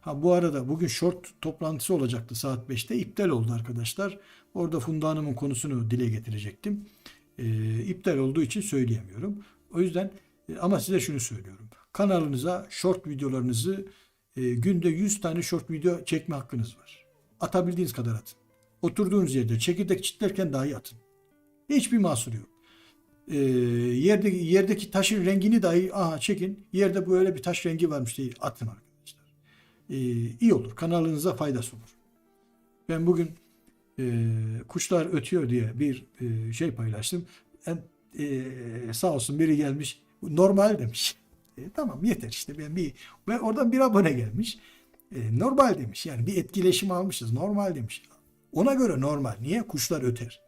Ha bu arada bugün short toplantısı olacaktı saat 5'te. iptal oldu arkadaşlar. Orada Funda Hanım'ın konusunu dile getirecektim. Ee, iptal olduğu için söyleyemiyorum. O yüzden e, ama size şunu söylüyorum. Kanalınıza short videolarınızı e, günde 100 tane short video çekme hakkınız var. Atabildiğiniz kadar atın. Oturduğunuz yerde çekirdek çitlerken dahi atın. Hiçbir mahsur yok. Ee, yerdeki, yerdeki taşın rengini dahi aha çekin. Yerde böyle bir taş rengi varmış diye atın arkadaşlar. Ee, iyi olur. Kanalınıza faydası olur. Ben bugün e, kuşlar ötüyor diye bir e, şey paylaştım. En, e, sağ olsun biri gelmiş. Normal demiş. E, tamam yeter işte ben bir ve oradan bir abone gelmiş. E, normal demiş. Yani bir etkileşim almışız. Normal demiş. Ona göre normal. Niye? Kuşlar öter.